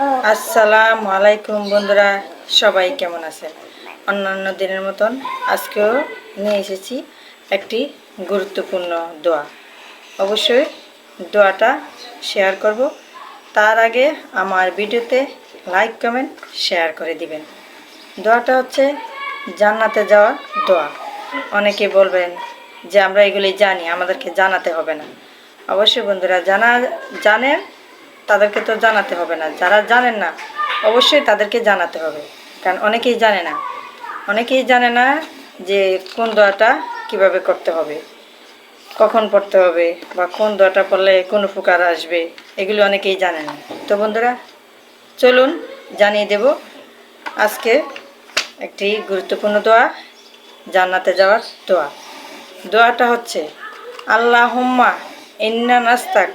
আসসালামু আলাইকুম বন্ধুরা, সবাই কেমন আছেন? অন্যান্য দিনের মতন আজকেও নিয়ে এসেছি একটি গুরুত্বপূর্ণ দোয়া। অবশ্যই দোয়াটা শেয়ার করব। তার আগে আমার ভিডিওতে লাইক, কমেন্ট, শেয়ার করে দিবেন। দোয়াটা হচ্ছে জান্নাতে যাওয়ার দোয়া। অনেকে বলবেন যে, আমরা এগুলি জানি, আমাদেরকে জানাতে হবে না। অবশ্যই বন্ধুরা, জানা জানেন তাদেরকে তো জানাতে হবে না। যারা জানেন না, অবশ্যই তাদেরকে জানাতে হবে। কারণ অনেকেই জানে না। অনেকেই জানে না যে কোন দোয়াটা কীভাবে করতে হবে, কখন পড়তে হবে বা কোন দোয়াটা পড়লে কোন উপকার আসবে, এগুলো অনেকেই জানে না। তো বন্ধুরা, চলুন জানিয়ে দেব আজকে একটি গুরুত্বপূর্ণ দোয়া, জান্নাতে যাওয়ার দোয়া। দোয়াটা হচ্ছে আল্লাহ হুম্মা ইন্না নাস্তাক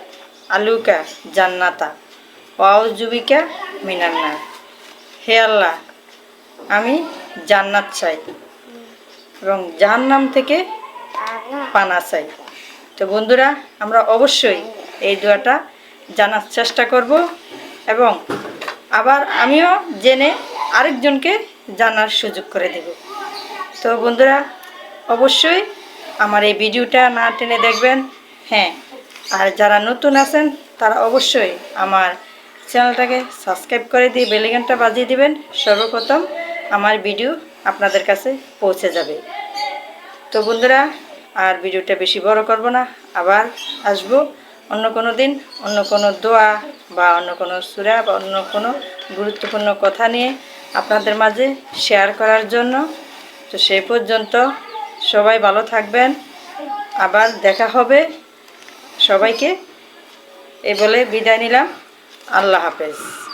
আলুকা জান্নাতা ওয়াউজুবিকা মিনান্না হে আল্লাহ, আমি জান্নাত চাই এবং জাহান্নাম থেকে পানা চাই। তো বন্ধুরা, আমরা অবশ্যই এই দোয়াটা জানার চেষ্টা করব এবং আবার আমিও জেনে আরেকজনকে জানার সুযোগ করে দেব। তো বন্ধুরা, অবশ্যই আমার এই ভিডিওটা না টেনে দেখবেন। হ্যাঁ আর যারা নতুন আছেন, তারা অবশ্যই আমার চ্যানেলটাকে সাবস্ক্রাইব করে দিয়ে বেলিগানটা বাজিয়ে দিবেন। সর্বপ্রথম আমার ভিডিও আপনাদের কাছে পৌঁছে যাবে। তো বন্ধুরা, আর ভিডিওটা বেশি বড় করব না, আবার আসব অন্য কোনো দিন, অন্য কোনো দোয়া বা অন্য কোনো সুরা বা অন্য কোনো গুরুত্বপূর্ণ কথা নিয়ে আপনাদের মাঝে শেয়ার করার জন্য। তো সেই পর্যন্ত সবাই ভালো থাকবেন। আবার দেখা হবে সবাইকে এ বলে বিদায় নিলাম। আল্লাহ হাফেজ।